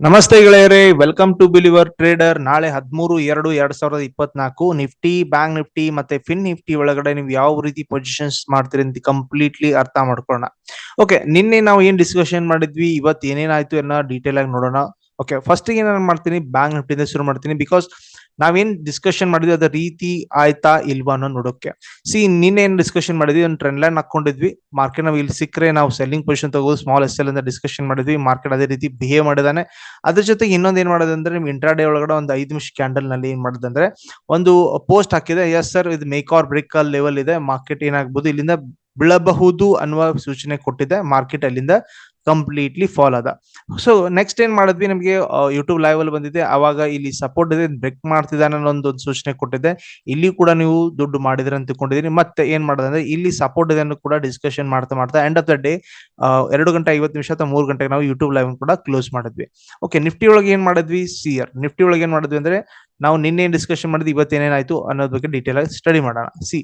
ನಮಸ್ತೆ ಗೆಳೆಯರೇ welcome to believer trader ನಾಳೆ ಹದಿಮೂರು ಎರಡು ಎರಡ್ ಸಾವಿರದ ಇಪ್ಪತ್ನಾಲ್ಕು, ನಿಫ್ಟಿ ಬ್ಯಾಂಕ್ ನಿಫ್ಟಿ ಮತ್ತೆ ಫಿನ್ ನಿಫ್ಟಿ ಒಳಗಡೆ ನೀವು ಯಾವ ರೀತಿ ಪೊಸಿಷನ್ಸ್ ಮಾಡ್ತೀರಿ ಅಂತ ಕಂಪ್ಲೀಟ್ಲಿ ಅರ್ಥ ಮಾಡ್ಕೊಳ್ಳೋಣ. ಓಕೆ ನಿನ್ನೆ ನಾವು ಏನ್ ಡಿಸ್ಕಷನ್ ಮಾಡಿದ್ವಿ? ಇವತ್ತು ಏನೇನಾಯ್ತು ಎಲ್ಲ ಡೀಟೇಲ್ ಆಗಿ ನೋಡೋಣ. ಓಕೆ ಫಸ್ಟ್ ನಾನು ಮಾಡ್ತೀನಿ ಬ್ಯಾಂಕ್ ನಿಫ್ಟಿಯಿಂದ ಶುರು ಮಾಡ್ತೀನಿ ಬಿಕಾಸ್ ನಾವೇನ್ ಡಿಸ್ಕಷನ್ ಮಾಡಿದ್ವಿ ಅದ ರೀತಿ ಆಯ್ತಾ ಇಲ್ವಾ ಅನ್ನೋ ನೋಡೋಕೆ. ಸಿ ನಿನ್ನೆ ಏನ್ ಡಿಸ್ಕಷನ್ ಮಾಡಿದ್ವಿ, ಒಂದು ಟ್ರೆಂಡ್ ಲೈನ್ ಹಾಕೊಂಡಿದ್ವಿ ಮಾರ್ಕೆಟ್ ನಾವು ಇಲ್ಲಿ ಸಿಕ್ಕರೆ ನಾವು ಸೆಲ್ಲಿಂಗ್ ಪೊಸಿಷನ್ ತಗೋದು ಸ್ಮಾಲ್ ಎಸ್ ಎಲ್ ಅಂತ ಡಿಸ್ಕಷನ್ ಮಾಡಿದ್ವಿ. ಮಾರ್ಕೆಟ್ ಅದೇ ರೀತಿ ಬಿಹೇವ್ ಮಾಡಿದಾನೆ. ಅದ್ರ ಜೊತೆಗೆ ಇನ್ನೊಂದು ಏನ್ ಮಾಡೋದಂದ್ರೆ ನಿಮ್ ಇಂಟ್ರಾಡೇ ಒಳಗಡೆ ಒಂದು ಐದು ನಿಮಿಷ ಕ್ಯಾಂಡಲ್ನಲ್ಲಿ ಏನ್ ಮಾಡೋದಂದ್ರೆ ಒಂದು ಪೋಸ್ಟ್ ಹಾಕಿದೆ ಎಸ್ ಸರ್ ಇದು ಮೇಕ್ ಆರ್ ಬ್ರೇಕ್ ಲೆವೆಲ್ ಇದೆ. ಮಾರ್ಕೆಟ್ ಏನಾಗ್ಬೋದು, ಇಲ್ಲಿಂದ ಬೀಳಬಹುದು ಅನ್ನುವ ಸೂಚನೆ ಕೊಟ್ಟಿದೆ ಮಾರ್ಕೆಟ್ ಅಲ್ಲಿಂದ ಕಂಪ್ಲೀಟ್ಲಿ ಫಾಲ್ ಅದ ಸೊ ನೆಕ್ಸ್ಟ್ ಏನ್ ಮಾಡಿದ್ವಿ ನಮಗೆ ಯೂಟ್ಯೂಬ್ ಲೈವ್ ಅಲ್ಲಿ ಬಂದಿದೆ. ಅವಾಗ ಇಲ್ಲಿ ಸಪೋರ್ಟ್ ಇದೆ ಬ್ರೇಕ್ ಮಾಡ್ತಿದ್ದಾನೆ ಅನ್ನೋ ಒಂದು ಸೂಚನೆ ಕೊಟ್ಟಿದೆ ಇಲ್ಲಿ ಕೂಡ ನೀವು ದುಡ್ಡು ಮಾಡಿದ್ರೆ ಅಂತ ತಿಳ್ಕೊಂಡಿದ್ದೀನಿ ಮತ್ತೆ ಏನ್ ಮಾಡೋದಂದ್ರೆ ಇಲ್ಲಿ ಸಪೋರ್ಟ್ ಇದೆ ಕೂಡ ಡಿಸ್ಕಷನ್ ಮಾಡ್ತಾ ಮಾಡ್ತಾ ಎಂಡ್ ಆಫ್ ದ ಡೇ ಎರಡು ಗಂಟೆ ಐವತ್ತು ನಿಮಿಷ ಅಥವಾ ಮೂರು ಗಂಟೆಗೆ ನಾವು ಯೂಟ್ಯೂಬ್ ಲೈವ್ ಕೂಡ ಕ್ಲೋಸ್ ಮಾಡಿದ್ವಿ. ಓಕೆ ನಿಫ್ಟಿ ಒಳಗೆ ಏನ್ ಮಾಡಿದ್ವಿ? ಸಿಯರ್ ನಿಫ್ಟಿ ಒಳಗೆ ಏನ್ ಮಾಡಿದ್ವಿ ಅಂದ್ರೆ, ನಾವು ನಿನ್ನೆ ಡಿಸ್ಕಷನ್ ಮಾಡಿದ್ವಿ, ಇವತ್ತೇನೇನಾಯ್ತು ಅನ್ನೋದ್ ಬಗ್ಗೆ ಡೀಟೇಲ್ ಆಗಿ ಸ್ಟಡಿ ಮಾಡೋಣ. ಸಿ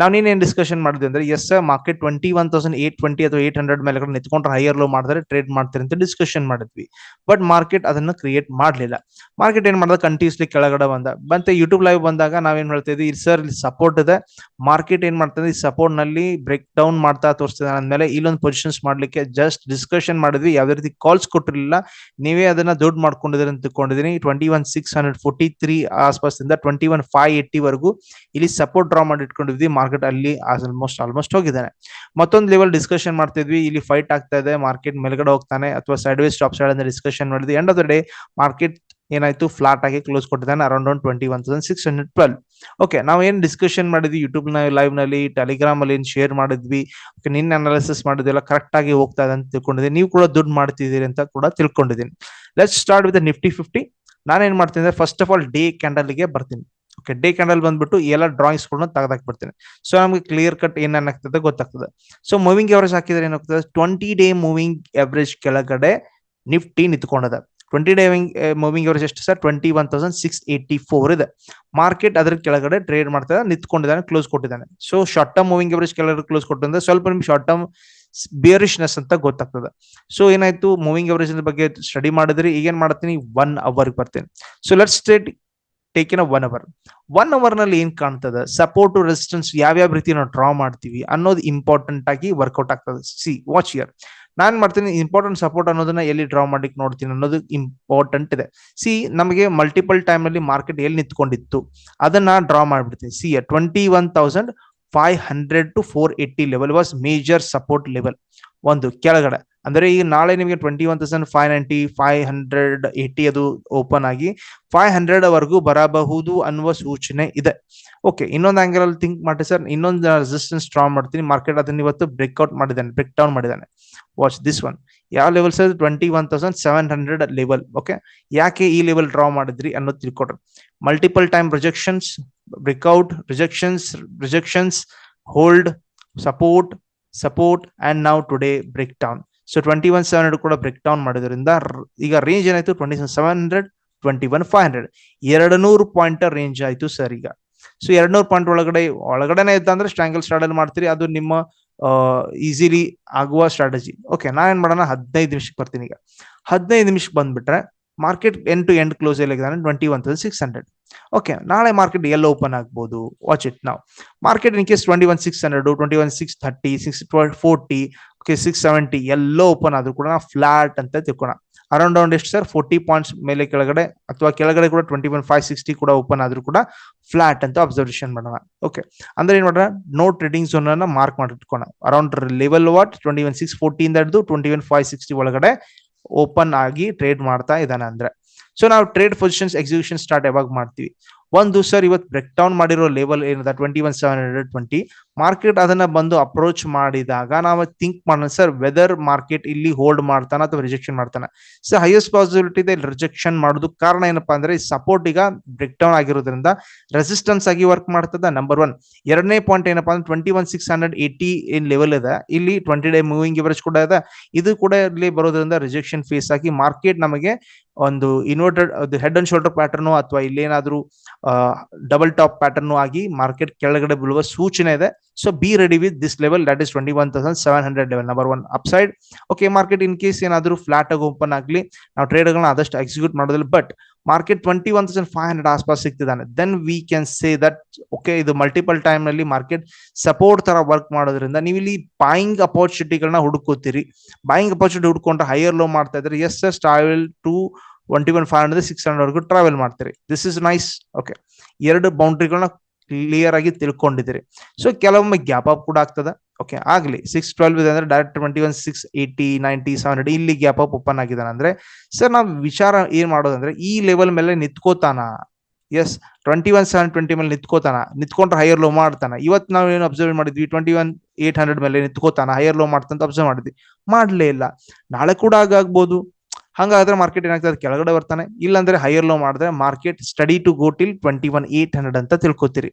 ನಾವು ನೀನೇನ್ ಡಿಸ್ಕಷನ್ ಮಾಡಿದ್ವಿ ಅಂದ್ರೆ as market twenty one thousand eight twenty ಅಥವಾ ಏಟ್ ಹಂಡ್ರೆಡ್ ಮೇಲೆ ನಿಂತ್ಕೊಂಡ್ರೆ ಹೈಯರ್ ಲೋ ಮಾಡಿದ್ರೆ ಟ್ರೇಡ್ ಮಾಡ್ತಾರೆ ಅಂತ ಡಿಸ್ಕಷನ್ ಮಾಡಿದ್ವಿ. ಬಟ್ ಮಾರ್ಕೆಟ್ ಅದನ್ನ ಕ್ರಿಯೇಟ್ ಮಾಡಲಿಲ್ಲ. ಮಾರ್ಕೆಟ್ ಏನ್ ಮಾಡಿದ? ಕಂಟಿನ್ಯೂಸ್ಲಿ ಕೆಳಗಡೆ ಬಂದ. ಮತ್ತೆ ಯೂಟ್ಯೂಬ್ ಲೈವ್ ಬಂದಾಗ ನಾವೇನ್ ಹೇಳ್ತಾ ಇದ್ವಿ? ಸರ್ ಇಲ್ಲಿ ಸಪೋರ್ಟ್ ಇದೆ. ಮಾರ್ಕೆಟ್ ಏನ್ ಮಾಡ್ತದೆ ಈ ಸಪೋರ್ಟ್ನಲ್ಲಿ ಬ್ರೇಕ್ ಡೌನ್ ಮಾಡ್ತಾ ತೋರಿಸ್ತಿದೆ ಅಂದ್ಮೇಲೆ ಇಲ್ಲೊಂದು ಪೊಸಿಷನ್ಸ್ ಮಾಡ್ಲಿಕ್ಕೆ ಜಸ್ಟ್ ಡಿಸ್ಕಷನ್ ಮಾಡಿದ್ವಿ. ಯಾವ್ದೇ ರೀತಿ ಕಾಲ್ಸ್ ಕೊಟ್ಟಿರಲಿಲ್ಲ. ನೀವೇ ಅದನ್ನ ದುಡ್ಡು ಮಾಡ್ಕೊಂಡಿದ್ರೆ ಅಂತ ತಿಳ್ಕೊಂಡಿದ್ದೀನಿ twenty one six hundred forty three ಆಸ್ಪಾಸಿಂದ twenty one five eighty ವರೆಗೂ ಇಲ್ಲಿ ಸಪೋರ್ಟ್ ಡ್ರಾ ಮಾಡಿ ಇಟ್ಕೊಂಡಿದ್ವಿ. ಮಾರ್ಕೆಟ್ ಅಲ್ಲಿ ಆಲ್ಮೋಸ್ಟ್ ಆಲ್ಮೋಸ್ಟ್ ಹೋಗಿದ್ದಾನೆ. ಮತ್ತೊಂದು ಲೆವೆಲ್ ಡಿಸ್ಕಷನ್ ಮಾಡ್ತಿದ್ವಿ. ಇಲ್ಲಿ ಫೈಟ್ ಆಗ್ತಾ ಇದೆ. ಮಾರ್ಕೆಟ್ ಮೇಲ್ಗಡೆ ಹೋಗ್ತಾನೆ ಅಥವಾ ಸೈಡ್ ವೇಸ್ ಸ್ಟಾಪ್ ಸೈಡ್ ಅಂತ ಡಿಸ್ಕಷನ್ ಮಾಡಿದ್ವಿ. End of the day market ಏನಾಯ್ತು? ಫ್ಲಾಟ್ ಆಗಿ ಕ್ಲೋಸ್ ಕೊಟ್ಟಿದ್ದಾನೆ around one twenty one thousand six hundred twelve okay ನಾವು ಏನ್ ಡಿಸ್ಕಷನ್ ಮಾಡಿದ್ವಿ? ಯೂಟ್ಯೂಬ್ ಲೈವ್ನಲ್ಲಿ ಟೆಲಿಗ್ರಾಮ್ ಅಲ್ಲಿ ಏನ್ ಶೇರ್ ಮಾಡಿದ್ವಿ? ನಿನ್ನ ಅನಾಲಿಸಿಸ್ ಮಾಡಿದ್ವಿ ಕರೆಕ್ಟ್ ಆಗಿ ಹೋಗ್ತಾ ಇದೆ ಅಂತ ತಿಳ್ಕೊಂಡಿದ್ದೀನಿ. ನೀವು ಕೂಡ ದುಡ್ಡು ಮಾಡ್ತಿದ್ದೀರಿ ಅಂತ ಕೂಡ ತಿಳ್ಕೊಂಡಿದ್ದೀನಿ. Let start with Nifty fifty ಏನ್ ಮಾಡ್ತೀನಿ ಫಸ್ಟ್ ಆಫ್ ಆಲ್ ಡೇ ಕ್ಯಾಂಡಲ್ಗೆ ಬರ್ತೀನಿ. ಓಕೆ ಡೇ ಕ್ಯಾಂಡಲ್ ಬಂದ್ಬಿಟ್ಟು ಎಲ್ಲ ಡ್ರಾಯಿಂಗ್ಸ್ ಗಳನ್ನ ತೆಗೆದಾಕ್ಬಿಡ್ತೀನಿ. ಸೊ ನಮಗೆ ಕ್ಲಿಯರ್ ಕಟ್ ಏನಾಗ್ತದೆ ಗೊತ್ತಾಗ್ತದೆ. ಸೊ ಮೂವಿಂಗ್ ಎವರೇಜ್ ಹಾಕಿದ್ರೆ ಏನಾಗ್ತದೆ? ಟ್ವೆಂಟಿ ಡೇ ಮೂವಿಂಗ್ ಎವರೇಜ್ ಕೆಳಗಡೆ ನಿಫ್ಟಿ ನಿಂತ್ಕೊಂಡದ. ಟ್ವೆಂಟಿ ಡೇ ಮೂವಿಂಗ್ ಎವರೇಜ್ ಎಷ್ಟು sir? Twenty one thousand six eighty four ಇದೆ. ಮಾರ್ಕೆಟ್ ಅದ್ರ ಕೆಳಗಡೆ ಟ್ರೇಡ್ ಮಾಡ್ತಾ ನಿಂತ್ಕೊಂಡಿದ್ದಾನೆ ಕ್ಲೋಸ್ ಕೊಟ್ಟಿದ್ದಾನೆ. So short term moving average ಕೆಳಗಡೆ ಕ್ಲೋಸ್ ಕೊಟ್ಟಿದ್ರೆ ಸ್ವಲ್ಪ ನಿಮ್ಗೆ ಶಾರ್ಟ್ ಟರ್ಮ್ ಬಿಯರಿಶ್ನೆಸ್ ಅಂತ ಗೊತ್ತಾಗ್ತದೆ. ಸೊ ಏನಾಯ್ತು? ಮೂವಿಂಗ್ ಎವರೇಜ್ ಬಗ್ಗೆ ಸ್ಟಡಿ ಮಾಡಿದ್ರೆ, ಈಗೇನ್ ಮಾಡ್ತೀನಿ? ಒನ್ ಅವರ್ ಬರ್ತೀನಿ. So let state take in one hour one ಅವರ್ನಲ್ಲಿ ಏನ್ ಕಾಣ್ತದೆ? ಸಪೋರ್ಟ್ ಟು ರೆಸಿಸ್ಟೆನ್ಸ್ ಯಾವ್ಯಾವ ರೀತಿ ನಾವು ಡ್ರಾ ಮಾಡ್ತೀವಿ ಅನ್ನೋದು ಇಂಪಾರ್ಟೆಂಟ್ ಆಗಿ ವರ್ಕೌಟ್ ಆಗ್ತದೆ. ಸಿ ವಾಚ್ ಇಯರ್ ನಾನ್ ಮಾಡ್ತೀನಿ ಇಂಪಾರ್ಟೆಂಟ್ ಸಪೋರ್ಟ್ ಅನ್ನೋದನ್ನ ಎಲ್ಲಿ ಡ್ರಾ ಮಾಡ್ಲಿಕ್ಕೆ ನೋಡ್ತೀನಿ ಅನ್ನೋದು ಇಂಪಾರ್ಟೆಂಟ್ ಇದೆ. ಸಿ ನಮಗೆ ಮಲ್ಟಿಪಲ್ ಟೈಮ್ ಅಲ್ಲಿ ಮಾರ್ಕೆಟ್ ಎಲ್ಲಿ ನಿಂತ್ಕೊಂಡಿತ್ತು? ಅದನ್ನ ಡ್ರಾ ಮಾಡ್ಬಿಡ್ತೀನಿ. See twenty one thousand five hundred to four eighty level was major support level ಒಂದು, ಕೆಳಗಡೆ. ಅಂದ್ರೆ ಈಗ ನಾಳೆ ನಿಮಗೆ twenty one thousand five ninety five hundred eighty ಅದು ಓಪನ್ ಆಗಿ ಫೈವ್ ಹಂಡ್ರೆಡ್ ವರೆಗೂ ಬರಬಹುದು ಅನ್ನುವ ಸೂಚನೆ ಇದೆ. ಓಕೆ ಇನ್ನೊಂದು ಆಂಗಲ್ ಅಲ್ಲಿ ಥಿಂಕ್ ಮಾಡಿ ಸರ್ ಇನ್ನೊಂದು ರೆಸಿಸ್ಟೆನ್ಸ್ ಡ್ರಾ ಮಾಡ್ತೀನಿ. ಮಾರ್ಕೆಟ್ ಅದನ್ನ ಇವತ್ತು ಬ್ರೇಕ್ಔಟ್ ಮಾಡಿದ್ದಾನೆ ಬ್ರೇಕ್ ಡೌನ್ ಮಾಡಿದ್ದಾನೆ. ವಾಚ್ ದಿಸ್ ಒನ್ ಯಾವ level sir twenty one thousand seven hundred level okay ಯಾಕೆ ಈ ಲೆವೆಲ್ ಡ್ರಾ ಮಾಡಿದ್ರಿ ಅನ್ನೋದು ತಿಳ್ಕೊಡ್ರಿ. Multiple time rejections breakout rejections rejections hold support support and ನಾವು today break down so twenty one seven hundred ಕೂಡ break down ಮಾಡೋದ್ರಿಂದ ಈಗ range ಏನಾಯ್ತು? Twenty seven hundred twenty one five hundred ಎರಡು ನೂರು ಪಾಯಿಂಟ್ ರೇಂಜ್ ಆಯ್ತು ಸರ್ ಈಗ. So ಎರಡ್ ನೂರು ಪಾಯಿಂಟ್ ಒಳಗಡೆ, ಒಳಗಡೆನೆ ಇತ್ತು ಅಂದ್ರೆ ಸ್ಟ್ಯಾಂಗಲ್ ಸ್ಟಾರ್ಟ್ ಮಾಡ್ತೀರಿ. ಅದು ನಿಮ್ಮ ಈಸಿಲಿ ಆಗುವ ಸ್ಟ್ರಾಟಜಿ ಓಕೆ ನಾ ಏನ್ ಮಾಡೋಣ? ಹದಿನೈದು ನಿಮಿಷಕ್ಕೆ ಬರ್ತೀನಿ ಈಗ. ಹದಿನೈದು ನಿಮಿಷಕ್ಕೆ ಬಂದ್ಬಿಟ್ರೆ market end to end close ಎಲ್ಲಿದ್ದಾನೆ twenty one thousand six hundred okay ನಾಳೆ ಮಾರ್ಕೆಟ್ ಎಲ್ಲ ಓಪನ್ ಆಗ್ಬೋದು? ವಾಚ್ ಇಟ್ ನಾವು market in case twenty one six hundred twenty one six thirty six forty okay six seventy ಎಲ್ಲ open ಆದ್ರೂ ಕೂಡ flat ಅಂತ ತಿಳ್ಕೋಣ ಅರೌಂಡ್ ಅರೌಂಡ್ ಎಷ್ಟು ಸರ್ ಫೋರ್ಟಿ ಪಾಯಿಂಟ್ಸ್ ಮೇಲೆ ಕೆಳಗಡೆ ಅಥವಾ ಕೆಳಗಡೆ ಕೂಡ ಟ್ವೆಂಟಿ ಒನ್ ಫೈವ್ ಸಿಕ್ಸ್ಟಿ ಕೂಡ ಓಪನ್ ಆದ್ರೂ ಕೂಡ ಫ್ಲಾಟ್ ಅಂತ ಅಬ್ಸರ್ವೇಷನ್ ಮಾಡೋಣ. ಓಕೆ ಅಂದ್ರೆ ಏನ್ ಮಾಡೋಣ? ನೋ ಟ್ರೇಡಿಂಗ್ ಝೋನ್ ಅನ್ನ mark ಮಾಡಿಟ್ಕೋಣ around level what twenty one six ಫೋರ್ಟಿಯಿಂದ ಹಿಡಿದು ಟ್ವೆಂಟಿ ಒನ್ ಫೈವ್ ಸಿಕ್ಸ್ಟಿ ಒಳಗಡೆ ಓಪನ್ ಆಗಿ ಟ್ರೇಡ್ ಮಾಡ್ತಾ ಇದ್ದಾನೆ ಅಂದ್ರೆ. ಸೊ ನಾವು ಟ್ರೇಡ್ ಪೊಸಿಷನ್ಸ್ ಎಕ್ಸಿಕ್ಯೂಷನ್ ಸ್ಟಾರ್ಟ್ ಯಾವಾಗ ಮಾಡ್ತೀವಿ? ಒಂದು ಸರ್ ಇವತ್ತು ಬ್ರೇಕ್ ಡೌನ್ ಮಾಡಿರೋ ಲೆವೆಲ್ ಏನಿದೆ? Twenty one seven hundred twenty market ಅದನ್ನ ಬಂದು ಅಪ್ರೋಚ್ ಮಾಡಿದಾಗ ನಾವು ಥಿಂಕ್ ಮಾಡೋಣ ಸರ್ ವೆದರ್ ಮಾರ್ಕೆಟ್ ಇಲ್ಲಿ ಹೋಲ್ಡ್ ಮಾಡ್ತಾನ ಅಥವಾ ರಿಜೆಕ್ಷನ್ ಮಾಡ್ತಾನೆ. ಸರ್ ಹೈಯೆಸ್ಟ್ ಪಾಸಿಬಿಲಿಟಿ ಇದೆ ರಿಜೆಕ್ಷನ್ ಮಾಡೋದು ಕಾರಣ ಏನಪ್ಪಾ ಅಂದ್ರೆ ಸಪೋರ್ಟ್ ಈಗ ಬ್ರೇಕ್ ಡೌನ್ ಆಗಿರೋದ್ರಿಂದ ರೆಸಿಸ್ಟೆನ್ಸ್ ಆಗಿ ವರ್ಕ್ ಮಾಡ್ತದ ನಂಬರ್ ಒನ್ ಎರಡನೇ ಪಾಯಿಂಟ್ ಏನಪ್ಪಾ ಅಂದ್ರೆ twenty one six hundred eighty ಏನ್ ಲೆವೆಲ್ ಇದೆ, ಇಲ್ಲಿ ಟ್ವೆಂಟಿ ಡೇ ಮೂವಿಂಗ್ ಎವರೇಜ್ ಕೂಡ ಇದೆ. ಇದು ಕೂಡ ಇಲ್ಲಿ ಬರೋದ್ರಿಂದ ರಿಜೆಕ್ಷನ್ ಫೇಸ್ ಆಗಿ ಮಾರ್ಕೆಟ್ ನಮಗೆ ಒಂದು inverted head and shoulder pattern ಅಥವಾ ಇಲ್ಲೇನಾದ್ರೂ ಡಬಲ್ ಟಾಪ್ ಪ್ಯಾಟರ್ನ್ ಆಗಿ ಮಾರ್ಕೆಟ್ ಕೆಳಗಡೆ ಬೀಳುವ ಸೂಚನೆ ಇದೆ. So be ready with this level that is twenty one thousand seven hundred level number one up side okay market in case ಏನಾದರೂ flat ಆಗಿ open ಆಗಲಿ, ನಾವು ಟ್ರೇಡ್ಗಳನ್ನ ಆದಷ್ಟು ಎಕ್ಸಿಕ್ಯೂಟ್ ಮಾಡೋದಿಲ್ಲ but market twenty one thousand five hundred ಆಸ್ಪಾಸ್ ಸಿಗ್ತಿದ್ದಾನೆ. Then we can say that okay ಇದು multiple ಟೈಮ್ನಲ್ಲಿ market support ತರ ವರ್ಕ್ ಮಾಡೋದ್ರಿಂದ ನೀವು ಇಲ್ಲಿ ಬಾಯಿಂಗ್ ಅಪರ್ಚುನಿಟಿಗಳನ್ನ ಹುಡುಕೋತೀರಿ ಬಾಯಿಂಗ್ ಅಪರ್ಚುನಿಟಿ ಹುಡ್ಕೊಂಡ್ರೆ ಹೈಯರ್ ಲೋ ಮಾಡ್ತಾ ಇದ್ರೆ as as travel to twenty one five hundred six hundred ವರೆಗೂ ಟ್ರಾವೆಲ್ ಮಾಡ್ತೀರಿ. ದಿಸ್ ಇಸ್ ನೈಸ್ ಓಕೆ ಎರಡು ಬೌಂಡ್ರಿಗಳನ್ನ ಕ್ಲಿಯರ್ ಆಗಿ ತಿಳ್ಕೊಂಡಿದ್ದೀರಿ. ಸೊ ಕೆಲವೊಮ್ಮೆ ಗ್ಯಾಪ್ ಅಪ್ ಕೂಡ ಆಗ್ತದೆ. ಓಕೆ ಆಗಲಿ ಸಿಕ್ಸ್ ಟ್ವೆಲ್ವ್ ಇದೆ ಅಂದ್ರೆ direct twenty one six eighty ninety seven hundred ಇಲ್ಲಿ ಗ್ಯಾಪ್ ಅಪ್ ಓಪನ್ ಆಗಿದ್ದಾನೆ ಅಂದ್ರೆ ಸರ್ ನಾವು ವಿಚಾರ ಏನ್ ಮಾಡೋದಂದ್ರೆ, ಈ ಲೆವೆಲ್ ಮೇಲೆ ನಿಂತ್ಕೋತಾನ. Yes twenty one seven twenty ಮೇಲೆ ನಿಂತ್ಕೋತಾನ. ನಿಂತ್ಕೊಂಡ್ರೆ ಹೈಯರ್ ಲೋ ಮಾಡ್ತಾನ. ಇವತ್ತು ನಾವು ಏನು ಅಬ್ಸರ್ವ್ ಮಾಡಿದ್ವಿ? ಟ್ವೆಂಟಿ ಒನ್ ಏಟ್ ಹಂಡ್ರೆಡ್ ಮೇಲೆ ನಿಂತ್ಕೋತಾನ. ಹೈಯರ್ ಲೋ ಮಾಡ್ತಂತ ಅಬ್ಸರ್ವ್ ಮಾಡಿದ್ವಿ. ಮಾಡಲೇ ಇಲ್ಲ. ನಾಳೆ ಕೂಡ ಆಗಾಗ್ಬೋದು ಹಂಗಾದ್ರೆ ಮಾರ್ಕೆಟ್ ಏನಾಗ್ತದೆ? ಕೆಳಗಡೆ ಬರ್ತಾನೆ. ಇಲ್ಲಾಂದ್ರೆ ಹೈಯರ್ ಲೋ ಮಾಡಿದ್ರೆ market study to go till twenty one eight hundred ಅಂತ ತಿಳ್ಕೊತೀರಿ.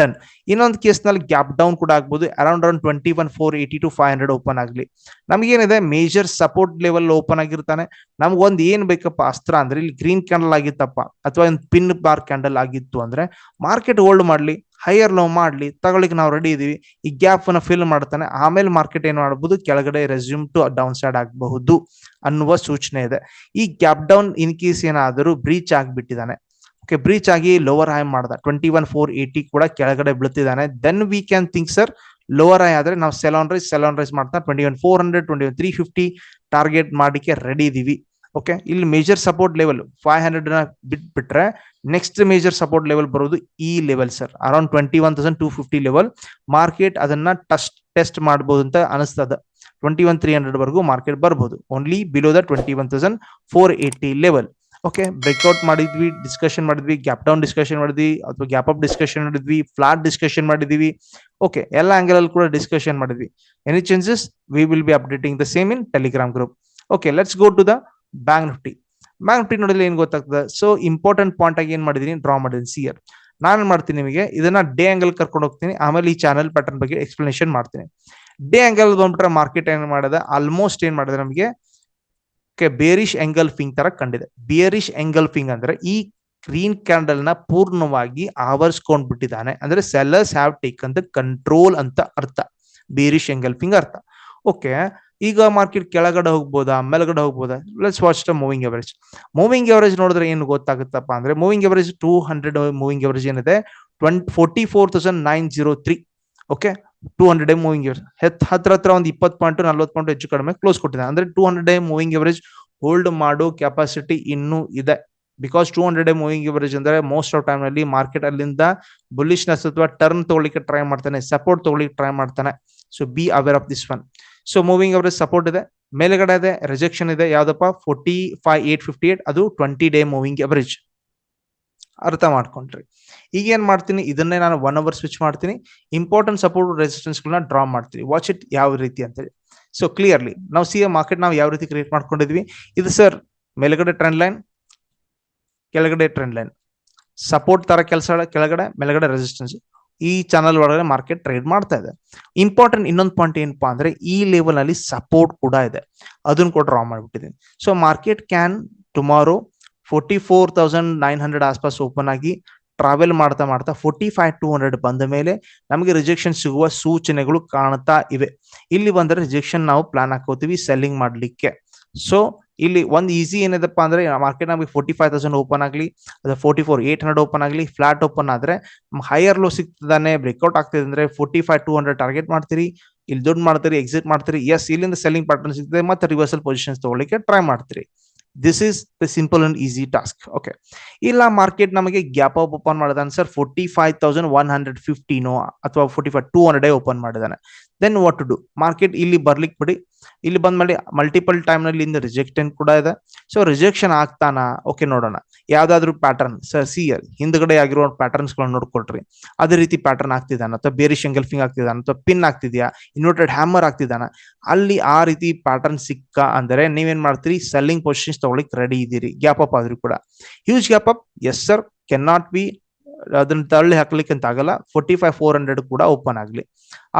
ಡನ್ ಇನ್ನೊಂದು ಕೇಸ್ನಲ್ಲಿ ಗ್ಯಾಪ್ ಡೌನ್ ಕೂಡ ಆಗ್ಬೋದು. Around around twenty one four eighty two five hundred open ಆಗಲಿ. ನಮಗೇನಿದೆ? ಮೇಜರ್ ಸಪೋರ್ಟ್ ಲೆವೆಲ್ ಓಪನ್ ಆಗಿರ್ತಾನೆ. ನಮ್ಗೊಂದು ಏನು ಬೇಕಪ್ಪ? ಅಸ್ತ್ರ ಅಂದ್ರೆ ಇಲ್ಲಿ ಗ್ರೀನ್ ಕ್ಯಾಂಡಲ್ ಆಗಿತ್ತಪ್ಪ. ಅಥವಾ ಒಂದು ಪಿನ್ ಬಾರ್ ಕ್ಯಾಂಡಲ್ ಆಗಿತ್ತು ಅಂದ್ರೆ ಮಾರ್ಕೆಟ್ ಹೋಲ್ಡ್ ಮಾಡ್ಲಿ ಹೈಯರ್ ಲೋ ಮಾಡ್ಲಿ, ತಗೊಳ್ಳಿಕ್ಕೆ ನಾವು ರೆಡಿ ಇದೀವಿ. ಈ ಗ್ಯಾಪ್ ಅನ್ನು ಫಿಲ್ ಮಾಡ್ತಾನೆ. ಆಮೇಲೆ ಮಾರ್ಕೆಟ್ ಏನು ಮಾಡಬಹುದು ಕೆಳಗಡೆ ರೆಸ್ಯೂಮ್ ಟು ಡೌನ್ ಸೈಡ್ ಆಗಬಹುದು ಅನ್ನುವ ಸೂಚನೆ ಇದೆ. ಈ ಗ್ಯಾಪ್ ಡೌನ್ ಇನ್ ಕೇಸ್ ಏನಾದರೂ ಬ್ರೀಚ್ ಆಗಿಬಿಟ್ಟಿದ್ದಾನೆ. ಓಕೆ ಬ್ರೀಚ್ ಆಗಿ ಲೋವರ್ ಹೈ ಮಾಡ್ದ. ಟ್ವೆಂಟಿ ಒನ್ ಫೋರ್ ಏಯ್ಟಿ ಕೂಡ ಕೆಳಗಡೆ ಬೀಳ್ತಿದ್ದಾನೆ. Then we can think sir lower high ಆದ್ರೆ ನಾವು sell on rise sell on rise ಮಾಡ್ತಾ twenty one four hundred twenty one three fifty target ಮಾಡಿಕೆ ready ಇದೀವಿ. Okay ಇಲ್ಲಿ major support level five ಹಂಡ್ರೆಡ್ನ ಬಿಟ್ಬಿಟ್ರೆ next major support level ಬರೋದು ಈ level sir around twenty one thousand two fifty level market ಅದನ್ನ test test ಮಾಡಬಹುದು ಅಂತ ಅನಿಸ್ತದ. ಟ್ವೆಂಟಿ ಒನ್ ತ್ರೀ ಹಂಡ್ರೆಡ್ ವರೆಗೂ ಮಾರ್ಕೆಟ್ ಬರ್ಬೋದು. Only below the twenty one thousand four eighty level okay breakout ಮಾಡಿದ್ವಿ discussion ಮಾಡಿದ್ವಿ ಗ್ಯಾಪ್ ಡೌನ್ ಡಿಸ್ಕಷನ್ ಮಾಡಿದ್ವಿ, ಅಥವಾ ಗ್ಯಾಪ್ ಅಪ್ ಡಿಸ್ಕಷನ್ ಮಾಡಿದ್ವಿ ಫ್ಲಾಟ್ ಡಿಸ್ಕಷನ್ ಮಾಡಿದ್ವಿ ಓಕೆ ಎಲ್ಲ ಆಂಗಲ್ ಅಲ್ಲಿ ಕೂಡ ಡಿಸ್ಕಷನ್ ಮಾಡಿದ್ವಿ. Any changes we will be updating the same in Telegram group okay let's go to the bank Nifty bank Nifty ನೋಡಿದ್ರೆ ಏನ್ ಗೊತ್ತಾಗ್ತದೆ? ಸೊ ಇಂಪಾರ್ಟೆಂಟ್ ಪಾಯಿಂಟ್ ಆಗಿ ಏನ್ ಮಾಡಿದೀನಿ? ಡ್ರಾ ಮಾಡಿದೀನಿ. ಸಿಯರ್ ನಾನು ಮಾಡ್ತೀನಿ ನಿಮಗೆ? ಇದನ್ನ ಡೇ ಆಂಗಲ್ ಕರ್ಕೊಂಡು ಹೋಗ್ತೀನಿ. ಆಮೇಲೆ ಈ ಚಾನಲ್ ಪ್ಯಾಟರ್ನ್ ಬಗ್ಗೆ ಎಕ್ಸ್ಪ್ಲನೇಷನ್ ಮಾಡ್ತೀನಿ. ಡೇ ಆಂಗಲ್ ಬಂದ್ಬಿಟ್ರೆ ಮಾರ್ಕೆಟ್ ಏನ್ ಮಾಡಿದೆ? ಆಲ್ಮೋಸ್ಟ್ ಏನ್ ಮಾಡಿದೆ ನಮಗೆ? ಬೇರಿಶ್ ಎಂಗಲ್ಫಿಂಗ್ ತರ ಕಂಡಿದೆ. ಬೇರಿಶ್ ಎಂಗಲ್ಫಿಂಗ್ ಅಂದ್ರೆ ಈ ಗ್ರೀನ್ ಕ್ಯಾಂಡಲ್ನ ಪೂರ್ಣವಾಗಿ ಆವರಿಸ್ಕೊಂಡ್ ಬಿಟ್ಟಿದ್ದಾನೆ. ಅಂದ್ರೆ sellers have taken the control ಅಂತ ಅರ್ಥ. ಬೇರಿಶ್ ಎಂಗಲ್ಫಿಂಗ್ ಅರ್ಥ. ಓಕೆ ಈಗ ಮಾರ್ಕೆಟ್ ಕೆಳಗಡೆ ಹೋಗ್ಬೋದಾ? ಮೇಲ್ಗಡೆ ಹೋಗ್ಬೋದಾ? Let's watch the moving average moving average ನೋಡಿದ್ರೆ ಏನು ಗೊತ್ತಾಗುತ್ತಪ್ಪ ಅಂದ್ರೆ moving average two hundred moving average ಏನಿದೆ? Twenty forty four thousand nine zero three okay two hundred day moving average ಹತ್ರ ಹತ್ರ ಒಂದು ಇಪ್ಪತ್ತು ಪಾಯಿಂಟ್ ನಲ್ವತ್ತು ಪಾಯಿಂಟ್ ಹೆಚ್ಚು ಕಡಿಮೆ ಕ್ಲೋಸ್ ಕೊಟ್ಟಿದೆ. ಅಂದ್ರೆ two hundred day moving average hold ಮಾಡೋ ಕೆಪಾಸಿಟಿ ಇನ್ನೂ ಇದೆ. Because two hundred day moving average ಅಂದ್ರೆ ಮೋಸ್ಟ್ ಆಫ್ ಟೈಮ್ನಲ್ಲಿ ಮಾರ್ಕೆಟ್ ಅಲ್ಲಿಂದ ಬುಲಿಶ್ನೆಸ್ ಅಥವಾ ಟರ್ನ್ ತಗೊಳ್ಳಿಕ್ಕೆ ಟ್ರೈ ಮಾಡ್ತಾನೆ ಸಪೋರ್ಟ್ ತಗೊಳ್ಳಿಕ್ಕೆ ಟ್ರೈ ಮಾಡ್ತಾನೆ. So be aware of this one so moving average support ಇದೆ. ಮೇಲ್ಗಡೆ ಇದೆ ರಿಜೆಕ್ಷನ್ ಇದೆ. ಯಾವ್ದಪ್ಪ? Forty five eight fifty eight ಅದು ಟ್ವೆಂಟಿ ಡೇ ಮೂವಿಂಗ್ ಎವರೇಜ್ ಅರ್ಥ ಮಾಡ್ಕೊಂಡ್ರಿ. ಈಗ ಏನ್ ಮಾಡ್ತೀನಿ? ಇದನ್ನೇ ನಾನು ಒನ್ ಅವರ್ ಸ್ವಿಚ್ ಮಾಡ್ತೀನಿ. ಇಂಪಾರ್ಟೆಂಟ್ ಸಪೋರ್ಟ್ ರೆಸಿಸ್ಟೆನ್ಸ್ ಗಳನ್ನ ಡ್ರಾ ಮಾಡ್ತೀನಿ. ವಾಚ್ ಇಟ್ ಯಾವ ರೀತಿ ಅಂತೇಳಿ. ಸೊ ಕ್ಲಿಯರ್ಲಿ ನಾವು ಸಿ ಎ ಮಾರ್ಕೆಟ್ ನಾವು ಯಾವ ರೀತಿ ಕ್ರಿಯೇಟ್ ಮಾಡ್ಕೊಂಡಿದ್ವಿ? ಇದು ಸರ್ ಮೇಲ್ಗಡೆ ಟ್ರೆಂಡ್ ಲೈನ್ ಕೆಳಗಡೆ ಟ್ರೆಂಡ್ ಲೈನ್ ಸಪೋರ್ಟ್ ತರ ಕೆಲಸ ಕೆಳಗಡೆ, ಮೇಲ್ಗಡೆ ರೆಸಿಸ್ಟೆನ್ಸ್ ಈ ಚಾನಲ್ ಒಳಗಡೆ ಮಾರ್ಕೆಟ್ ಟ್ರೇಡ್ ಮಾಡ್ತಾ ಇದೆ. ಇಂಪಾರ್ಟೆಂಟ್ ಇನ್ನೊಂದು ಪಾಯಿಂಟ್ ಏನಪ್ಪಾ ಅಂದ್ರೆ, ಈ ಲೆವೆಲ್ ಅಲ್ಲಿ ಸಪೋರ್ಟ್ ಕೂಡ ಇದೆ. ಅದನ್ನ ಕೂಡ draw ಮಾಡಿಬಿಟ್ಟಿದ್ದೀನಿ so market can tomorrow forty four thousand nine hundred ಆಸ್ಪಾಸ್ open ಆಗಿ ಟ್ರಾವೆಲ್ ಮಾಡ್ತಾ ಮಾಡ್ತಾ ಫೋರ್ಟಿ ಫೈವ್ ಟೂ ಹಂಡ್ರೆಡ್ ಬಂದ ಮೇಲೆ ನಮಗೆ ರಿಜೆಕ್ಷನ್ ಸಿಗುವ ಸೂಚನೆಗಳು ಕಾಣ್ತಾ ಇವೆ. ಇಲ್ಲಿ ಬಂದ್ರೆ ರಿಜೆಕ್ಷನ್ ನಾವು ಪ್ಲಾನ್ ಹಾಕೋತೀವಿ ಸೆಲ್ಲಿಂಗ್ ಮಾಡ್ಲಿಕ್ಕೆ. ಸೊ ಇಲ್ಲಿ ಒಂದು ಈಸಿ ಏನಿದೆಪ್ಪ ಅಂದ್ರೆ ಮಾರ್ಕೆಟ್ ನಮಗೆ ಫೋರ್ಟಿ ಫೈವ್ ತೌಸಂಡ್ ಓಪನ್ ಆಗಲಿ, ಅದು forty four eight hundred open ಆಗಲಿ ಫ್ಲಾಟ್ ಓಪನ್ ಆದ್ರೆ ಹೈಯರ್ ಲೋ ಸಿಗ್ತದಾನೆ ಬ್ರೇಕ್ಔಟ್ ಆಗ್ತಿದೆ ಅಂದ್ರೆ forty five two hundred target ಮಾಡ್ತೀರಿ. ಇಲ್ಲಿ ದುಡ್ಡು ಮಾಡ್ತೀರಿ ಎಕ್ಸಿಟ್ ಮಾಡ್ತೀರಿ. ಎಸ್ ಇಲ್ಲಿಂದ ಸೆಲ್ಲಿಂಗ್ ಪ್ಯಾಟರ್ನ್ ಸಿಗ್ತದೆ, ಮತ್ತೆ ರಿವರ್ಸಲ್ ಪೊಸಿಷನ್ಸ್ ತಗೊಳ್ಳಿಕ್ಕೆ ಟ್ರೈ ಮಾಡ್ತೀರಿ. This is the simple and easy task okay ಇಲ್ಲ ಮಾರ್ಕೆಟ್ ನಮಗೆ ಗ್ಯಾಪ್ ಅಪ್ ಓಪನ್ ಮಾಡಿದಾನೆ sir forty five thousand one hundred ಫಿಫ್ಟೀನೋ ಅಥವಾ forty five two hundred open ಮಾಡಿದಾನೆ. Then what to do market ಇಲ್ಲಿ ಬರ್ಲಿಕ್ಕೆ ಬಿಡಿ. ಇಲ್ಲಿ ಬಂದ್ಮೇಲೆ ಮಲ್ಟಿಪಲ್ ಟೈಮ್ನಲ್ಲಿ ಇಂದ ರಿಜೆಕ್ಷನ್ ಕೂಡ ಇದೆ. So rejection ಆಗ್ತಾನಾ? ಓಕೆ ನೋಡೋಣ. ಯಾವ್ದಾದ್ರು ಪ್ಯಾಟರ್ನ್ ಸರ್ ಸಿ ಹಿಂದ್ಗಡೆ ಆಗಿರೋ ಪ್ಯಾಟರ್ನ್ಸ್ ಗಳನ್ನ ನೋಡ್ಕೊಳ್ರಿ. ಅದೇ ರೀತಿ ಪ್ಯಾಟರ್ನ್ ಆಗ್ತಿದ್ದಾನ ಅಥವಾ ಬೇರಿಶ್ ಎಂಗಲ್ಫಿಂಗ್ ಆಗ್ತಿದ್ದಾನ ಅಥವಾ ಪಿನ್ ಆಗ್ತಿದ್ಯಾ? ಇನ್ವರ್ಟೆಡ್ ಹ್ಯಾಮರ್ ಆಗ್ತಿದ್ದಾನ ಅಲ್ಲಿ ಆ ರೀತಿ ಪ್ಯಾಟರ್ನ್ ಸಿಕ್ಕ ಅಂದ್ರೆ ನೀವೇನ್ ಮಾಡ್ತೀರಿ? ಸೆಲ್ಲಿಂಗ್ ಪೊಸಿಷನ್ಸ್ ತಗೊಳಿಕ್ ರೆಡಿ ಇದ್ದೀರಿ. ಗ್ಯಾಪ್ ಅಪ್ ಆದ್ರೂ ಕೂಡ. Huge gap up yes sir can not be ಅದನ್ನ ತಳ್ಳಿ ಹಾಕ್ಲಿಕ್ಕೆ ಅಂತ ಆಗಲ್ಲ. ಫೋರ್ಟಿ ಫೈವ್ ಫೋರ್ ಹಂಡ್ರೆಡ್ ಕೂಡ ಓಪನ್ ಆಗ್ಲಿ.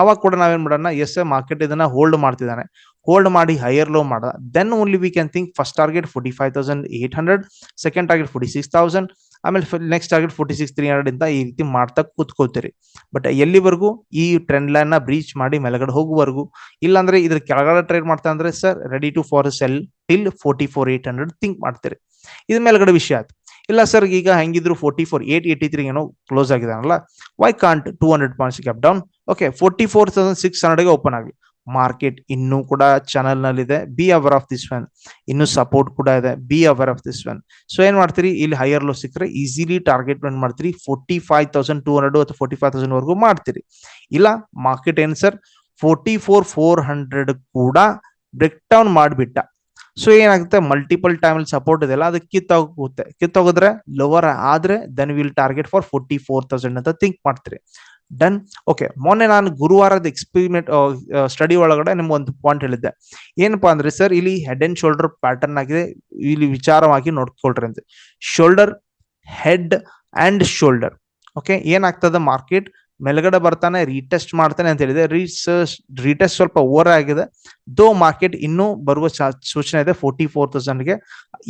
ಅವಾಗ ಕೂಡ ನಾವೇನ್ ಮಾಡೋಣ? ಎಸ್ ಮಾರ್ಕೆಟ್ ಇದನ್ನ ಹೋಲ್ಡ್ ಮಾಡ್ತಿದ್ದಾನೆ. ಹೋಲ್ಡ್ ಮಾಡಿ ಹೈಯರ್ ಲೋ ಮಾಡ then only we can think first target forty five thousand eight hundred second target forty six thousand ಆಮೇಲೆ next target forty six three hundred ಇಂದ ಈ ರೀತಿ ಮಾಡ್ತಾ ಕೂತ್ಕೋತೀರಿ ಬಟ್ ಎಲ್ಲಿವರೆಗೂ ಈ ಟ್ರೆಂಡ್ ಲೈನ್ನ ಬ್ರೀಚ್ ಮಾಡಿ ಮೇಲ್ಗಡೆ ಹೋಗುವವರೆಗೂ, ಇಲ್ಲಾಂದ್ರೆ ಇದ್ರ ಕೆಳಗಡೆ ಟ್ರೇಡ್ ಮಾಡ್ತಾ ಅಂದ್ರೆ sir ready to for sell till forty four eight hundred think ಮಾಡ್ತೀರಿ. ಇದ್ರ ಮೇಲ್ಗಡೆ ವಿಷಯ ಆಯ್ತು. ಇಲ್ಲ ಸರ್ ಈಗ ಹೆಂಗಿದ್ರು forty four eight eighty three ಏನೋ close ಆಗಿದಾನಲ್ಲ why can't two hundred points gap down okay forty four thousand six ಹಂಡ್ರೆಡ್ಗೆ open ಆಗಲಿ. ಮಾರ್ಕೆಟ್ ಇನ್ನೂ ಕೂಡ ಚಾನಲ್ ನಲ್ಲಿದೆ be aware of this one ಇನ್ನು ಸಪೋರ್ಟ್ ಕೂಡ ಇದೆ. Be aware of this one so ಏನ್ ಮಾಡ್ತೀರಿ? ಇಲ್ಲಿ ಹೈಯರ್ ಲೋ ಸಿಕ್ಕರೆ ಈಸಿಲಿ ಟಾರ್ಗೆಟ್ ರನ್ ಮಾಡ್ತೀರಿ. Forty five thousand two hundred ಅಥವಾ ಫೋರ್ಟಿ ಫೈವ್ ತೌಸಂಡ್ ವರ್ಗೂ ಮಾಡ್ತೀರಿ. ಇಲ್ಲ ಮಾರ್ಕೆಟ್ ಏನ್ sir forty four four hundred ಕೂಡ ಬ್ರೇಕ್ ಡೌನ್ ಮಾಡಿಬಿಟ್ಟ. ಸೊ ಏನಾಗುತ್ತೆ? ಮಲ್ಟಿಪಲ್ ಟೈಮ್ ಅಲ್ಲಿ ಸಪೋರ್ಟ್ ಇದೆಲ್ಲ ಅದು ಕಿತ್ತೋಗುತ್ತೆ. ಕಿತ್ತೋಗಿದ್ರೆ ಲೋವರ್ ಆದ್ರೆ then will target for forty four thousand ಅಂತ ಥಿಂಕ್ ಮಾಡ್ತೀರಿ. ಡನ್ ಓಕೆ ಮೊನ್ನೆ ನಾನು ಗುರುವಾರದ ಎಕ್ಸ್ಪೆರಿಮೆಂಟ್ ಸ್ಟಡಿ ಒಳಗಡೆ ನಿಮ್ಗೆ ಒಂದು ಪಾಯಿಂಟ್ ಹೇಳಿದ್ದೆ. ಏನಪ್ಪಾ ಅಂದ್ರೆ ಸರ್ ಇಲ್ಲಿ ಹೆಡ್ ಅಂಡ್ ಶೋಲ್ಡರ್ ಪ್ಯಾಟರ್ನ್ ಆಗಿದೆ. ಇಲ್ಲಿ ವಿಚಾರವಾಗಿ ನೋಡ್ಕೊಳ್ರಿ ಅಂತ. Shoulder head and shoulder okay ಏನಾಗ್ತದೆ ಮಾರ್ಕೆಟ್ ಮೇಲ್ಗಡೆ ಬರ್ತಾನೆ ರೀಟೆಸ್ಟ್ ಮಾಡ್ತಾನೆ ಅಂತ ಹೇಳಿದೆ. ರೀಸರ್ಚ್ ರೀಟೆಸ್ಟ್ ಸ್ವಲ್ಪ ಓವರ್ ಆಗಿದೆ. ದೋ ಮಾರ್ಕೆಟ್ ಇನ್ನೂ ಬರುವ ಸೂಚನೆ ಇದೆ ಫೋರ್ಟಿ ಫೋರ್ಗೆ.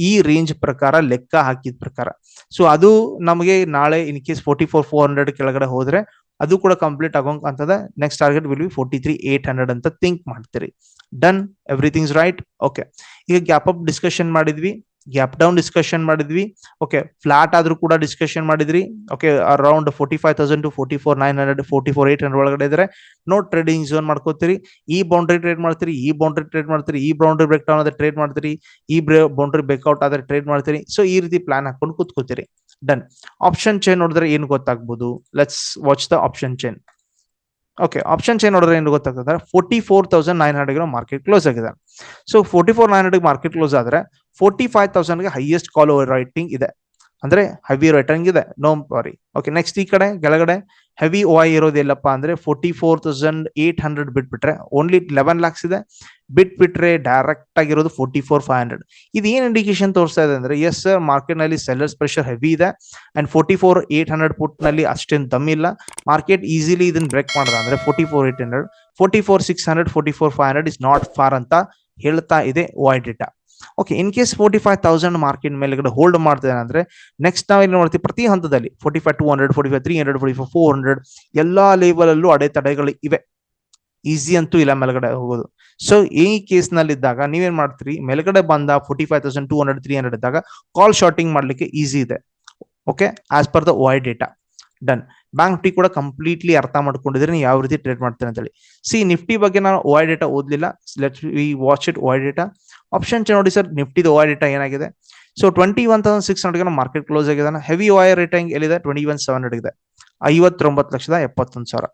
ಈ ರೇಂಜ್ ಪ್ರಕಾರ, ಲೆಕ್ಕ ಹಾಕಿದ ಪ್ರಕಾರ. ಸೊ ಅದು ನಮಗೆ ನಾಳೆ in case forty four four hundred ಕೆಳಗಡೆ ಹೋದ್ರೆ ಅದು ಕೂಡ ಕಂಪ್ಲೀಟ್ ಆಗೋಂಗ್ ಅಂತದ next target will be forty three eight hundred ಅಂತ ಥಿಂಕ್ ಮಾಡ್ತೀರಿ. ಡನ್ ಎವ್ರಿಥಿಂಗ್ಸ್ ರೈಟ್ ಓಕೆ ಈಗ ಗ್ಯಾಪ್ ಅಪ್ ಡಿಸ್ಕಷನ್ ಮಾಡಿದ್ವಿ. ಗ್ಯಾಪ್ ಡೌನ್ ಡಿಸ್ಕಷನ್ ಮಾಡಿದ್ವಿ. ಓಕೆ ಫ್ಲಾಟ್ ಆದ್ರೂ ಕೂಡ ಡಿಸ್ಕಷನ್ ಮಾಡಿದ್ರಿ. Okay around forty five thousand to forty four nine hundred forty four eight hundred ಒಳಗಡೆ ಇದ್ರೆ ನೋ ಟ್ರೇಡಿಂಗ್ ಝೋನ್ ಮಾಡ್ಕೋತೀರಿ. ಈ ಬೌಂಡ್ರಿ ಟ್ರೇಡ್ ಮಾಡ್ತೀರಿ, ಈ ಬೌಂಡ್ರಿ ಟ್ರೇಡ್ ಮಾಡ್ತೀರಿ, ಈ ಬೌಂಡ್ರಿ ಬ್ರೇಕ್ ಡೌನ್ ಆದ್ರೆ ಟ್ರೇಡ್ ಮಾಡ್ತೀರಿ, ಈ ಬೌಂಡ್ರಿ ಬ್ರೇಕ್ಔಟ್ ಆದ್ರೆ ಟ್ರೇಡ್ ಮಾಡ್ತೀರಿ. ಸೊ ಈ ರೀತಿ ಪ್ಲಾನ್ ಹಾಕೊಂಡು ಕೂತ್ಕೋತೀರಿ. ಡನ್ ಆಪ್ಷನ್ ಚೈನ್ ನೋಡಿದ್ರೆ ಏನು ಗೊತ್ತಾಗ್ಬೋದು? Let's watch the option chain okay option chain ನೋಡಿದ್ರೆ ಏನು ಗೊತ್ತಾಗ್ತದೆ? Forty four thousand nine hundred market close ಆಗಿದೆ. So forty four nine hundred market close ಆದ್ರೆ ಫೋರ್ಟಿ ಫೈವ್ ತೌಸಂಡ್ಗೆ ಹೈಯೆಸ್ಟ್ ಕಾಲ್ ಓವರ್ ರೈಟಿಂಗ್ ಇದೆ. ಅಂದ್ರೆ ಹೆವಿ ರೈಟಿಂಗ್ ಇದೆ. ನೋ ಸಾರಿ ಓಕೆ ನೆಕ್ಸ್ಟ್ ಈ ಕಡೆ, ಕೆಳಗಡೆ ಹೆವಿ ಓ ಐ ಇರೋದು ಎಲ್ಲಪ್ಪ ಅಂದ್ರೆ forty four thousand eight hundred ಬಿಟ್ಬಿಟ್ರೆ ಓನ್ಲಿ ಲೆವೆನ್ ಲ್ಯಾಕ್ಸ್ ಇದೆ. ಬಿಟ್ಬಿಟ್ರೆ ಡೈರೆಕ್ಟ್ ಆಗಿರೋದು ಫೋರ್ಟಿ ಫೋರ್ ಫೈವ್ ಹಂಡ್ರೆಡ್ ಇದು ಏನ್ ಇಂಡಿಕೇಶನ್ ತೋರಿಸ್ತಾ ಇದೆ ಅಂದ್ರೆ ಎಸ್ ಸರ್ ಮಾರ್ಕೆಟ್ನಲ್ಲಿ ಸೆಲ್ಲರ್ಸ್ ಪ್ರೆಷರ್ ಹೆವಿ ಇದೆ and forty four eight hundred ಪುಟ್ನಲ್ಲಿ ಅಷ್ಟೇನು ದಮ್ ಇಲ್ಲ. ಮಾರ್ಕೆಟ್ ಈಸಿಲಿ ಇದನ್ನ ಬ್ರೇಕ್ ಮಾಡಿದ ಅಂದ್ರೆ forty four eight hundred forty four six hundred forty four five hundred is not far ಅಂತ ಹೇಳ್ತಾ ಇದೆ OI data okay in case forty five thousand market ಮೇಲೆಗಡೆ ಹೋಲ್ಡ್ ಮಾಡ್ತೇನೆ ಅಂದ್ರೆ ನೆಕ್ಸ್ಟ್ ನಾವು ಇಲ್ಲಿ ನೋಡ್ತೀವಿ ಪ್ರತಿ ಹಂತದಲ್ಲಿ forty five two hundred forty five three hundred forty five four hundred ಎಲ್ಲಾ ಲೆವೆಲಲ್ಲೂ ಅಡೆತಡೆಗಳು ಇವೆ. ಈಸಿ ಅಂತೂ ಇಲ್ಲ ಮೇಲ್ಗಡೆ ಹೋಗೋದು. ಸೊ ಈ ಕೇಸ್ನಲ್ಲಿ ಇದ್ದಾಗ ನೀವೇನ್ ಮಾಡ್ತೀರಿ? ಮೇಲ್ಗಡೆ ಬಂದ forty five thousand two hundred three hundred ಇದ್ದಾಗ ಕಾಲ್ ಶಾರ್ಟಿಂಗ್ ಮಾಡ್ಲಿಕ್ಕೆ ಈಸಿ ಇದೆ. Okay as per the OI data done bank Nifty ಕೂಡ ಕಂಪ್ಲೀಟ್ಲಿ ಅರ್ಥ ಮಾಡ್ಕೊಂಡಿದ್ರೆ ನೀವು ಯಾವ ರೀತಿ ಟ್ರೇಡ್ ಅಂತ ಹೇಳಿ ಸಿ ನಿಫ್ಟಿ ಬಗ್ಗೆ ನಾನು O data ಓದ್ಲಿಲ್ಲ. Let we watch it O data option ನೋಡಿ ಸರ್ ನಿಫ್ಟಿದ ಓ ಡೇಟಾ ಏನಾಗಿದೆ? So twenty one thousand six hundred market close ಆಗಿದೆ ಹೆವಿ ವೈರ್ ರೇಟಿಂಗ್ ಎಲ್ಲಿದೆ? ಟ್ವೆಂಟಿ ಒನ್ ಸೆವೆನ್ ಹಂಡ್ರೆಡ್ ಇದೆ. ಐವತ್ತೊಂಬತ್ತು ಲಕ್ಷದ ಎಪ್ಪತ್ತೊಂದು ಸಾವಿರ.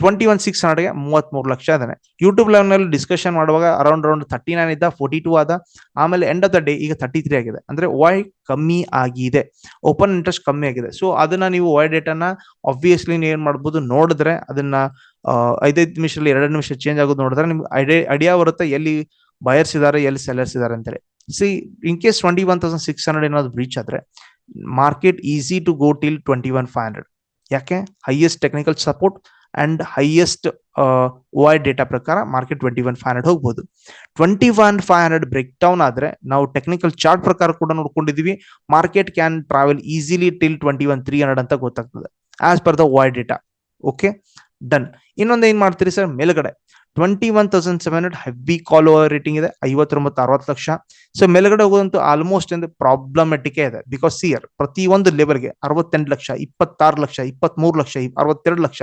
ಟ್ವೆಂಟಿ ಒನ್ ಸಿಕ್ಸ್ ಹಂಡ್ರೆಡ್ಗೆ ಮೂವತ್ಮೂರು ಲಕ್ಷ ಇದಾನೆ ಯೂಟ್ಯೂಬ್ ಲೈವ್ನಲ್ಲಿ ಡಿಸ್ಕಷನ್ ಮಾಡುವಾಗ ಅರೌಂಡ್ ಅರೌಂಡ್ ತರ್ಟಿ ನೈನ್ ಇದ್ದ ಫೋರ್ಟಿ ಟೂ ಆದ, ಆಮೇಲೆ ಎಂಡ್ ಆಫ್ ದ ಡೇ ಈಗ ತರ್ಟಿ ತ್ರೀ ಆಗಿದೆ. ಅಂದ್ರೆ ವೈ ಕಮ್ಮಿ ಆಗಿದೆ. ಓಪನ್ ಇಂಟ್ರೆಸ್ಟ್ ಕಮ್ಮಿ ಆಗಿದೆ. ಸೊ ಅದನ್ನ ನೀವು ವೈ ಡೇಟನ್ನು ಆಬ್ವಿಯಸ್ಲಿ ನೀವು ಏನ್ ಮಾಡ್ಬೋದು? ನೋಡಿದ್ರೆ ಅದನ್ನ ಐದೈದು ನಿಮಿಷದಲ್ಲಿ ಎರಡು ನಿಮಿಷ ಚೇಂಜ್ ಆಗೋದು ನೋಡಿದ್ರೆ ನಿಮ್ಗೆ ಐಡಿಯಾ ಐಡಿಯಾ ಬರುತ್ತೆ. ಎಲ್ಲಿ ಬಯರ್ಸ್ ಇದಾರೆ ಎಲ್ಲಿ ಸೆಲ್ಲರ್ಸ್ ಇದ್ದಾರೆ ಅಂತೇಳಿ. See in case twenty one thousand six hundred ಏನಾದ್ರು ಬ್ರೀಚ್ ಆದ್ರೆ market easy to go till twenty one five hundred ಯಾಕೆ highest technical support and highest OI data ಪ್ರಕಾರ market twenty one five hundred ಹೋಗ್ಬೋದು. Twenty one five hundred break down ಆದ್ರೆ, ನಾವು technical chart ಪ್ರಕಾರ ಕೂಡ ನೋಡ್ಕೊಂಡಿದೀವಿ. Market can travel easily till twenty one three hundred ಅಂತ ಗೊತ್ತಾಗ್ತದೆ as per the OI data okay done ಇನ್ನೊಂದು ಏನ್ ಮಾಡ್ತೀರಿ ಸರ್ ಮೇಲ್ಗಡೆ twenty one thousand seven hundred heavy call over writing ಇದೆ, ಐವತ್ತೊಂಬತ್ತು, ಅರವತ್ತು ಲಕ್ಷ. ಸೊ ಮೇಲ್ಗಡೆ ಹೋಗೋದಂತೂ ಆಲ್ಮೋಸ್ಟ್ ಒಂದು ಪ್ರಾಬ್ಲಮೆಟಿಕ್ ಇದೆ. ಬಿಕಾಸ್ ಸಿಯರ್ ಪ್ರತಿ ಒಂದು ಲೆವೆಲ್ಗೆ ಅರವತ್ತೆಂಟು ಲಕ್ಷ, ಇಪ್ಪತ್ತಾರು ಲಕ್ಷ, ಇಪ್ಪತ್ಮೂರು ಲಕ್ಷ ಅರವತ್ತೆರಡು lakh.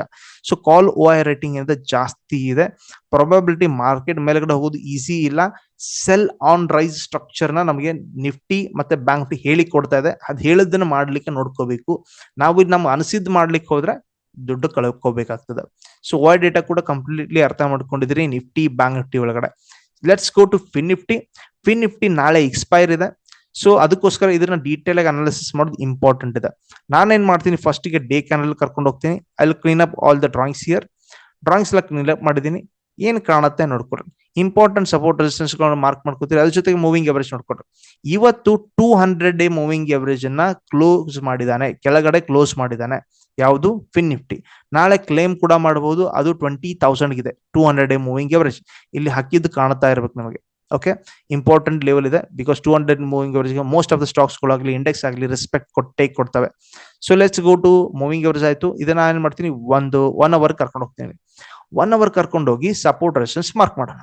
So call O writing ಏನಿದೆ ಜಾಸ್ತಿ ಇದೆ. ಪ್ರಾಬಬಿಲಿಟಿ ಮಾರ್ಕೆಟ್ ಮೇಲ್ಗಡೆ ಹೋಗೋದು ಈಸಿ ಇಲ್ಲ. ಸೆಲ್ ಆನ್ ರೈಸ್ ಸ್ಟ್ರಕ್ಚರ್ನ ನಮಗೆ ನಿಫ್ಟಿ ಮತ್ತೆ ಬ್ಯಾಂಕ್ ಹೇಳಿ ಕೊಡ್ತಾ ಇದೆ. ಅದು ಹೇಳಿದ್ದನ್ನು ಮಾಡ್ಲಿಕ್ಕೆ ನೋಡ್ಕೋಬೇಕು. ನಾವು ನಮ್ಗೆ ಅನಿಸಿದ್ ಮಾಡ್ಲಿಕ್ಕೆ ಹೋದ್ರೆ ದುಡ್ಡು ಕಳ್ಕೋಬೇಕಾಗ್ತದೆ. ಸೊ ವೈ ಡೇಟಾ ಕೂಡ ಕಂಪ್ಲೀಟ್ಲಿ ಅರ್ಥ ಮಾಡ್ಕೊಂಡಿದ್ರಿ ನಿಫ್ಟಿ ಬ್ಯಾಂಕ್ ನಿಫ್ಟಿ ಒಳಗಡೆ. Let's go to fin Nifty fin Nifty ನಾಳೆ ಎಕ್ಸ್ಪೈರ್ ಇದೆ. ಸೊ ಅದಕ್ಕೋಸ್ಕರ ಇದನ್ನ ಡೀಟೇಲ್ ಆಗಿ ಅನಾಲಿಸಿಸ್ ಮಾಡೋದು ಇಂಪಾರ್ಟೆಂಟ್ ಇದೆ. ನಾನೇನ್ ಮಾಡ್ತೀನಿ ಫಸ್ಟ್ಗೆ ಡೇ ಕ್ಯಾನಲ್ ಕರ್ಕೊಂಡು ಹೋಗ್ತೀನಿ. ಅಲ್ಲಿ clean up all the drawings here drawings ಎಲ್ಲ ಕ್ಲೀನ್ ಅಪ್ ಮಾಡಿದ್ದೀನಿ. ಏನ್ ಕಾಣುತ್ತೆ ನೋಡ್ಕೊಡ್ರಿ ಇಂಪಾರ್ಟೆಂಟ್ ಸಪೋರ್ಟ್ ರೆಸಿಸ್ಟೆನ್ಸ್ ಮಾರ್ಕ್ ಮಾಡ್ಕೋತೀರಿ, ಅದ್ರ ಜೊತೆಗೆ ಮೂವಿಂಗ್ ಎವರೇಜ್ ನೋಡ್ಕೊಟ್ರು ಇವತ್ತು two hundred day moving average ಅನ್ನ ಕ್ಲೋಸ್ ಮಾಡಿದಾನೆ, ಕೆಳಗಡೆ ಕ್ಲೋಸ್ ಮಾಡಿದಾನೆ. ಯಾವುದು? ಫಿನ್ ನಿಫ್ಟಿ ನಾಳೆ ಕ್ಲೇಮ್ ಕೂಡ ಮಾಡಬಹುದು ಅದು ಟ್ವೆಂಟಿ ತೌಸಂಡ್ ಇದೆ two hundred day moving average ಇಲ್ಲಿ ಹಾಕಿದ್ದು ಕಾಣ್ತಾ ಇರ್ಬೇಕು ನಮಗೆ ಓಕೆ ಇಂಪಾರ್ಟೆಂಟ್ ಲೆವೆಲ್ ಇದೆ because two hundred moving average most of the ಸ್ಟಾಕ್ಸ್ಗಳಾಗಲಿ index ಆಗಲಿ ರೆಸ್ಪೆಕ್ಟ್ ಕೊಟ್ಟೇ ಕೊಡ್ತವೆ. So let's go to moving average ಆಯ್ತು. ಇದನ್ನ ಏನ್ ಮಾಡ್ತೀನಿ? ಒಂದು ಒನ್ ಅವರ್ ಕರ್ಕೊಂಡು ಹೋಗ್ತೀನಿ. ಒನ್ ಅವರ್ ಕರ್ಕೊಂಡು ಹೋಗಿ ಸಪೋರ್ಟ್ ರೆಸಿಸ್ಟೆನ್ಸ್ ಮಾರ್ಕ್ ಮಾಡೋಣ.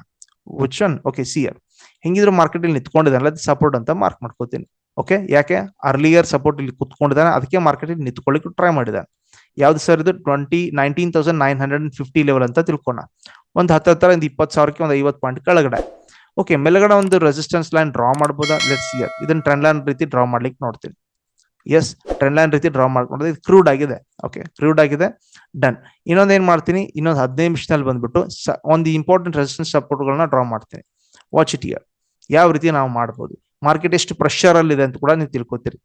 Which one okay C R ಹೆಂಗಿದ್ರು ಮಾರ್ಕೆಟ್ ಅಲ್ಲಿ ನಿಂತ್ಕೊಂಡಿದ್ದಾನಲ್ಲ ಅದು ಸಪೋರ್ಟ್ ಅಂತ ಮಾರ್ಕ್ ಮಾಡ್ಕೋತೀನಿ. ಓಕೆ ಯಾಕೆ? ಅರ್ಲಿಯರ್ ಸಪೋರ್ಟ್ ಇಲ್ಲಿ ಕುತ್ಕೊಂಡಿದ್ದಾನೆ, ಅದಕ್ಕೆ ಮಾರ್ಕೆಟ್ ಇಲ್ಲಿ ನಿಂತ್ಕೊಳ್ಳಿಕ್ಕೆ ಟ್ರೈ ಮಾಡಿದ್ದಾನೆ. ಯಾವ್ದು ಸರ್ ಇದು? Twenty nineteen thousand nine hundred and fifty level ಅಂತ ತಿಳ್ಕೊಣ. ಒಂದು ಹತ್ತು ಹತ್ತರ ಒಂದು ಇಪ್ಪತ್ತು ಸಾವಿರಕ್ಕೆ ಒಂದು ಐವತ್ತು ಪಾಯಿಂಟ್ ಕೆಳಗಡೆ. ಓಕೆ ಮೇಲ್ಗಡೆ ಒಂದು ರೆಸಿಸ್ಟೆನ್ಸ್ ಲೈನ್ ಡ್ರಾ ಮಾಡ್ಬೋದಾ? ಲೆಟ್ಸ್ ಇಯರ್ ಇದನ್ನ ಟ್ರೆಂಡ್ ಲೈನ್ ರೀತಿ ಡ್ರಾ ಮಾಡ್ಲಿಕ್ಕೆ ನೋಡ್ತೀನಿ. ಎಸ್ ಟ್ರೆಂಡ್ ಲೈನ್ ರೀತಿ ಡ್ರಾ ಮಾಡ್ಕೊಂಡ್ರೆ ಇದು ಕ್ರೂಡ್ ಆಗಿದೆ. ಓಕೆ ಕ್ರೂಡ್ ಆಗಿದೆ ಡನ್ ಇನ್ನೊಂದು ಏನು ಮಾಡ್ತೀನಿ? ಇನ್ನೊಂದು ಹದಿನೈದು ನಿಮಿಷದಲ್ಲಿ ಬಂದ್ಬಿಟ್ಟು ಒಂದು ಇಂಪಾರ್ಟೆಂಟ್ ರೆಸಿಸ್ಟೆನ್ಸ್ ಸಪೋರ್ಟ್ಗಳನ್ನ ಡ್ರಾ ಮಾಡ್ತೀನಿ. ವಾಚ್ ಇಟ್ ಇಯರ್ ಯಾವ ರೀತಿ ನಾವು ಮಾಡ್ಬೋದು? ಮಾರ್ಕೆಟ್ ಎಷ್ಟು ಪ್ರೆಷರ್ ಅಲ್ಲಿ ಇದೆ ಅಂತ ಕೂಡ ನೀವು ತಿಳ್ಕೊತೀರಿ.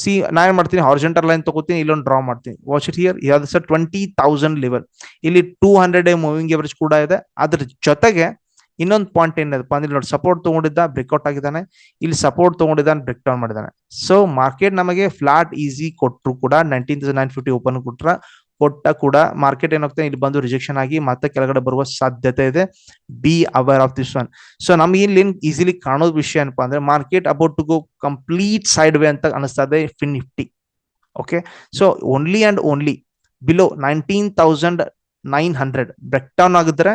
ಸಿ ನಾ ಏನ್ ಮಾಡ್ತೀನಿ? ಹಾರ್ಜೆಂಟಲ್ ಲೈನ್ ತಗೋತೀನಿ, ಇಲ್ಲೊಂದು ಡ್ರಾ ಮಾಡ್ತೀನಿ. ವಾಚ್ ಇಟ್ ಹಿಯರ್ ಯಾವ್ದು ಸರ್? ಟ್ವೆಂಟಿ ತೌಸಂಡ್ ಲೆವೆಲ್ ಇಲ್ಲಿ ಟೂ ಹಂಡ್ರೆಡ್ ಮೂವಿಂಗ್ ಎವರೇಜ್ ಕೂಡ ಇದೆ. ಅದ್ರ ಜೊತೆಗೆ ಇನ್ನೊಂದು ಪಾಯಿಂಟ್ ಏನಪ್ಪ ಅಂದ್ರೆ ನೋಡಿ ಸಪೋರ್ಟ್ ತಗೊಂಡಿದ್ದ ಬ್ರೇಕ್ಔಟ್ ಆಗಿದ್ದಾನೆ. ಇಲ್ಲಿ ಸಪೋರ್ಟ್ ತಗೊಂಡಿದ್ದಾನೆ ಬ್ರೇಕ್ ಡೌನ್ ಮಾಡಿದಾನೆ ಸೊ ಮಾರ್ಕೆಟ್ ನಮಗೆ ಫ್ಲಾಟ್ ಈಸಿ ಕೊಟ್ಟರು ಕೂಡ nineteen thousand nine fifty open ಕೊಟ್ರ, ಕೊಟ್ಟ ಕೂಡ ಮಾರ್ಕೆಟ್ ಏನಾಗ್ತದೆ, ಇಲ್ಲಿ ಬಂದು ರಿಜೆಕ್ಷನ್ ಆಗಿ ಮತ್ತೆ ಕೆಳಗಡೆ ಬರುವ ಸಾಧ್ಯತೆ ಇದೆ. Be hour of this one so ನಮ್ಗೆ ಇಲ್ಲಿ ಈಸಿಲಿ ಕಾಣೋದ್ ವಿಷಯ ಏನಪ್ಪಾ ಅಂದ್ರೆ market about to go complete sideway ಅಂತ ಅನಿಸ್ತಾ ಇದೆ fin Nifty okay so only and only below nineteen thousand nine hundred break down ಆಗಿದ್ರೆ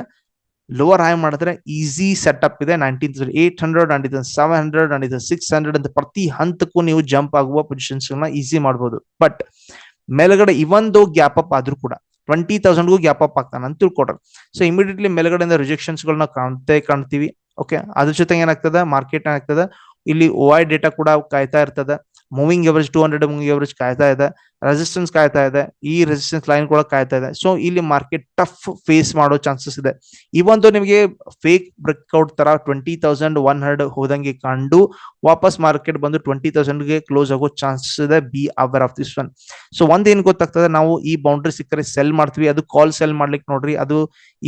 ಲೋವರ್ ಹೈ ಮಾಡಿದ್ರೆ ಈಸಿ ಸೆಟಪ್ ಇದೆ. Nineteen eight hundred and seven hundred and six hundred ಅಂತ ಪ್ರತಿ ಹಂತಕ್ಕೂ ನೀವು ಜಂಪ್ ಆಗುವ ಪೊಸಿಷನ್ಸ್ ಈಸಿ ಮಾಡಬಹುದು ಬಟ್ ಮೇಲ್ಗಡೆ ಇವೊಂದು ಗ್ಯಾಪ್ ಅಪ್ ಆದ್ರೂ ಕೂಡ ಟ್ವೆಂಟಿ ತೌಸಂಡ್ಗೂ ಗ್ಯಾಪ್ ಅಪ್ ಆಗ್ತಾನೆ ಅಂತ ತಿಳ್ಕೊಡ್ರಿ ಸೊ ಇಮಿಡಿಯೇಟ್ಲಿ ಮೇಲ್ಗಡೆಯಿಂದ ರಿಜೆಕ್ಷನ್ಸ್ ಗಳನ್ನ ಕಾಣ್ತೇ ಕಾಣ್ತೀವಿ. ಓಕೆ ಅದ್ರ ಜೊತೆ ಏನಾಗ್ತದೆ? ಮಾರ್ಕೆಟ್ ಏನಾಗ್ತದೆ? ಇಲ್ಲಿ ಓ ಐ ಡೇಟಾ ಕೂಡ ಕಾಯ್ತಾ ಇರ್ತದೆ. Moving average two hundred moving average ಕಾಯ್ತಾ ಇದೆ. ರೆಸಿಸ್ಟೆನ್ಸ್ ಕಾಯ್ತಾ ಇದೆ. ಈ ರೆಸಿಸ್ಟೆನ್ಸ್ ಲೈನ್ ಕೂಡ ಕಾಯ್ತಾ ಇದೆ. ಸೊ ಇಲ್ಲಿ ಮಾರ್ಕೆಟ್ ಟಫ್ ಫೇಸ್ ಮಾಡೋ ಚಾನ್ಸಸ್ ಇದೆ. ಇವೊಂದು ನಿಮಗೆ ಫೇಕ್ ಬ್ರೇಕ್ಔಟ್ ತರ ಟ್ವೆಂಟಿ ತೌಸಂಡ್ ಒನ್ ಹಂಡ್ರೆಡ್ ಹೋದಂಗೆ ಕಂಡು ವಾಪಸ್ ಮಾರ್ಕೆಟ್ ಬಂದು ಟ್ವೆಂಟಿ ಗೆ ಕ್ಲೋಸ್ ಆಗೋ ಚಾನ್ಸಸ್ ಇದೆ. Be hour of this one so ಒಂದ್ ಏನ್ ಗೊತ್ತಾಗ್ತದೆ? ನಾವು ಈ ಬೌಂಡ್ರಿ ಸಿಕ್ಕರೆ ಸೆಲ್ ಮಾಡ್ತೀವಿ. ಅದು ಕಾಲ್ ಸೆಲ್ ಮಾಡ್ಲಿಕ್ಕೆ ನೋಡ್ರಿ. ಅದು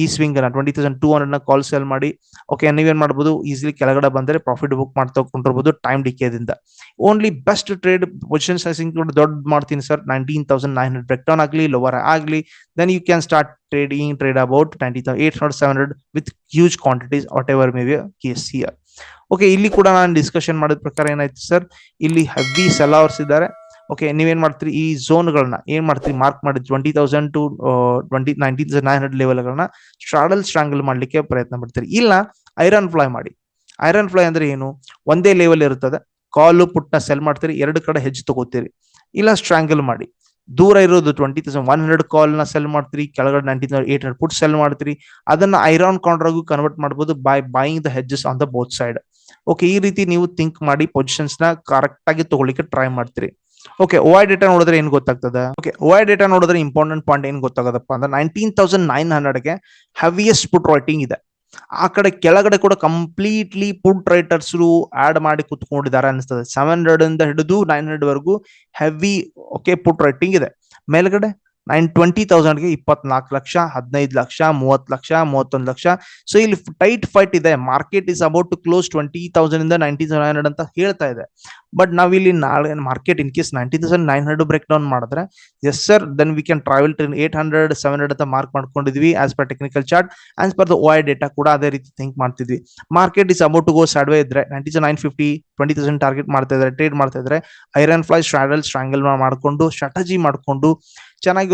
ಈ ಸ್ವಿಂಗ್ ಅನ್ನ ಟ್ವೆಂಟಿ ತೌಸಂಡ್ ಟೂ ಹಂಡ್ರೆಡ್ನ ಕಾಲ್ ಸೆಲ್ ಮಾಡಿ. ಓಕೆ ನೀವೇನ್ ಮಾಡ್ಬೋದು? ಈಸಿಲಿ ಕೆಳಗಡೆ ಬಂದ್ರೆ ಪ್ರಾಫಿಟ್ ಬುಕ್ ಮಾಡ್ತಾ ಕೊಂಡಿರ್ಬೋದು time ಡಿಕೇದಿಂದ only best trade position sizing ದೊಡ್ಡ ಮಾಡ್ತೀನಿ ಸರ್ ತೌಸಂಡ್ ಲೋವರ್ ಆಗಲಿ then you can start trading trade about twenty eight hundred seven hundred with huge quantities whatever may be case here okay ಇಲ್ಲಿ ಕೂಡ ನಾನು discussion ಮಾಡಿದ ಪ್ರಕಾರ ಏನಾಯ್ತು sir ಇಲ್ಲಿ ಹೆವಿ ಸೆಲವರ್ಸ್ ಇದ್ದಾರೆ. ಓಕೆ ನೀವೇನ್ ಮಾಡ್ತೀರಿ? ಈ ಝೋನ್ಗಳನ್ನ ಏನ್ ಮಾಡ್ತೀರಿ? ಮಾರ್ಕ್ ಮಾಡಿ twenty thousand to twenty nineteen nine hundred ಲೆವೆಲ್ಗಳನ್ನ straddle strangle ಮಾಡ್ಲಿಕ್ಕೆ ಪ್ರಯತ್ನ ಪಡ್ತೀರಿ. ಇಲ್ಲ ಐರನ್ ಫ್ಲೈ ಮಾಡಿ. ಐರನ್ ಫ್ಲೈ ಅಂದ್ರೆ ಏನು? ಒಂದೇ ಲೆವೆಲ್ ಇರುತ್ತದೆ. ಕಾಲು ಪುಟ್ನ ಸೆಲ್ ಮಾಡ್ತೀರಿ. ಎರಡು ಕಡೆ ಹೆಜ್ಜೆ ತಗೋತೀರಿ. ಇಲ್ಲ ಸ್ಟ್ರಾಂಗಲ್ ಮಾಡಿ. ದೂರ ಇರೋದು ಟ್ವೆಂಟಿ ತೌಸಂಡ್ ಒನ್ ಹಂಡ್ರೆಡ್ ಕಾಲ್ನ ಸೆಲ್ ಮಾಡ್ತೀರಿ, ಕೆಳಗಡೆ nineteen eight hundred put sell ಮಾಡ್ತೀರಿ, ಅದನ್ನ ಐರಾನ್ ಕಾಂಟ್ರಾಗು ಕನ್ವರ್ಟ್ ಮಾಡಬಹುದು by buying the hedges on the both side okay ಈ ರೀತಿ ನೀವು ಥಿಂಕ್ ಮಾಡಿ ಪೊಸಿಷನ್ಸ್ನ ಕರೆಕ್ಟ್ ಆಗಿ ತಗೊಳ್ಳಿಕ್ಕೆ ಟ್ರೈ ಮಾಡ್ತೀರಿ. ಓಕೆ ಓ ಐ ಡೇಟಾ ನೋಡಿದ್ರೆ ಏನ್ ಗೊತ್ತಾಗ್ತದೆ? ಓಕೆ ಓ ಐ ಡೇಟಾ ನೋಡಿದ್ರೆ ಇಂಪಾರ್ಟೆಂಟ್ ಪಾಯಿಂಟ್ ಏನ್ ಗೊತ್ತಾಗದಪ್ಪ ಅಂದ್ರೆ ನೈನ್ಟೀನ್ ತೌಸಂಡ್ ನೈನ್ ಹಂಡ್ರೆಡ್ಗೆ ಹೆವಿಯಸ್ಟ್ ಪುಟ್ ರೈಟಿಂಗ್ ಇದೆ. ಆ ಕಡೆ ಕೆಳಗಡೆ ಕೂಡ ಕಂಪ್ಲೀಟ್ಲಿ ಪುಟ್ ರೈಟರ್ಸ್ ಆಡ್ ಮಾಡಿ ಕುತ್ಕೊಂಡಿದ್ದಾರೆ ಅನಿಸ್ತದೆ ಸೆವೆನ್ ಹಂಡ್ರೆಡ್ ಇಂದ ಹಿಡಿದು ನೈನ್ ಹಂಡ್ರೆಡ್ ವರೆಗೂ ಹೆವಿ ಓಕೆ ಪುಟ್ ರೈಟಿಂಗ್ ಇದೆ. ಮೇಲ್ಗಡೆ ನೈನ್ ಟ್ವೆಂಟಿ ತೌಸಂಡ್ಗೆ ಇಪ್ಪತ್ನಾಲ್ಕು ಲಕ್ಷ, ಹದಿನೈದು ಲಕ್ಷ, ಮೂವತ್ತು ಲಕ್ಷ, ಮೂವತ್ತೊಂದು ಲಕ್ಷ. ಸೊ ಇಲ್ಲಿ ಟೈಟ್ ಫೈಟ್ ಇದೆ. Market is about to close twenty thousand ಇಂದ ನೈನ್ಟೀನ್ ನೈನ್ ಹಂಡ್ರೆಡ್ ಅಂತ ಹೇಳ್ತಾ ಇದೆ. ಬಟ್ ನಾವಿಲ್ಲಿ ನಾಳೆ market in case ninety thousand nine hundred break down ಮಾಡಿದ್ರೆ yes sir then we can travel to eight hundred seven hundred ಅಂತ mark ಮಾಡ್ಕೊಂಡಿದ್ವಿ as per technical chart as per the O I data ಅದೇ ರೀತಿ think ಮಾಡ್ತಿದ್ವಿ. Market is about to go sideway ಇದ್ರೆ ninety nine fifty twenty thousand target ಮಾಡ್ತಾ ಇದ್ದಾರೆ trade ಮಾಡ್ತಾ ಇದ್ರೆ ಐರನ್ ಫ್ಲೈ ಸ್ಟ್ರಾಂಗಲ್ ಮಾಡ್ಕೊಂಡು ಸ್ಟ್ರಾಟಜಿ ಮಾಡ್ಕೊಂಡು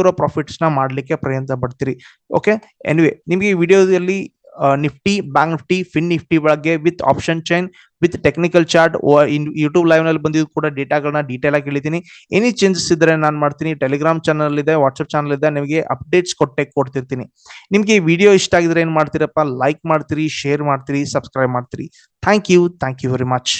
ಚೆನ್ನಾಗಿರೋ ಪ್ರಾಫಿಟ್ಸ್ನ ಮಾಡ್ಲಿಕ್ಕೆ ಪ್ರಯತ್ನ ಪಡ್ತೀರಿ. ಓಕೆ ಎನಿವೆ ನಿಮಗೆ ಈ ವಿಡಿಯೋದಲ್ಲಿ Nifty bank Nifty fin Nifty ಬಗ್ಗೆ with option chain with technical chart YouTube ಲೈವ್ನಲ್ಲಿ ಬಂದಿದ್ದು ಕೂಡ ಡೇಟಾಗಳನ್ನ ಡೀಟೇಲ್ ಆಗಿ ಹೇಳಿದ್ದೀನಿ. ಎನಿ ಚೇಂಜಸ್ ಇದ್ರೆ ನಾನು ಮಾಡ್ತೀನಿ. ಟೆಲಿಗ್ರಾಮ್ ಚಾನಲ್ ಇದೆ ವಾಟ್ಸ್ಆಪ್ ಚಾನಲ್ ಇದೆ, ನಿಮಗೆ ಅಪ್ಡೇಟ್ಸ್ ಕೊಟ್ಟೆ ಕೊಡ್ತಿರ್ತೀನಿ. ನಿಮ್ಗೆ ಈ ವಿಡಿಯೋ ಇಷ್ಟ ಆಗಿದ್ರೆ ಏನ್ ಮಾಡ್ತೀರಪ್ಪ? ಲೈಕ್ ಮಾಡ್ತೀರಿ ಶೇರ್ ಮಾಡ್ತೀರಿ ಸಬ್ಸ್ಕ್ರೈಬ್ ಮಾಡ್ತೀರಿ. Thank you thank you very much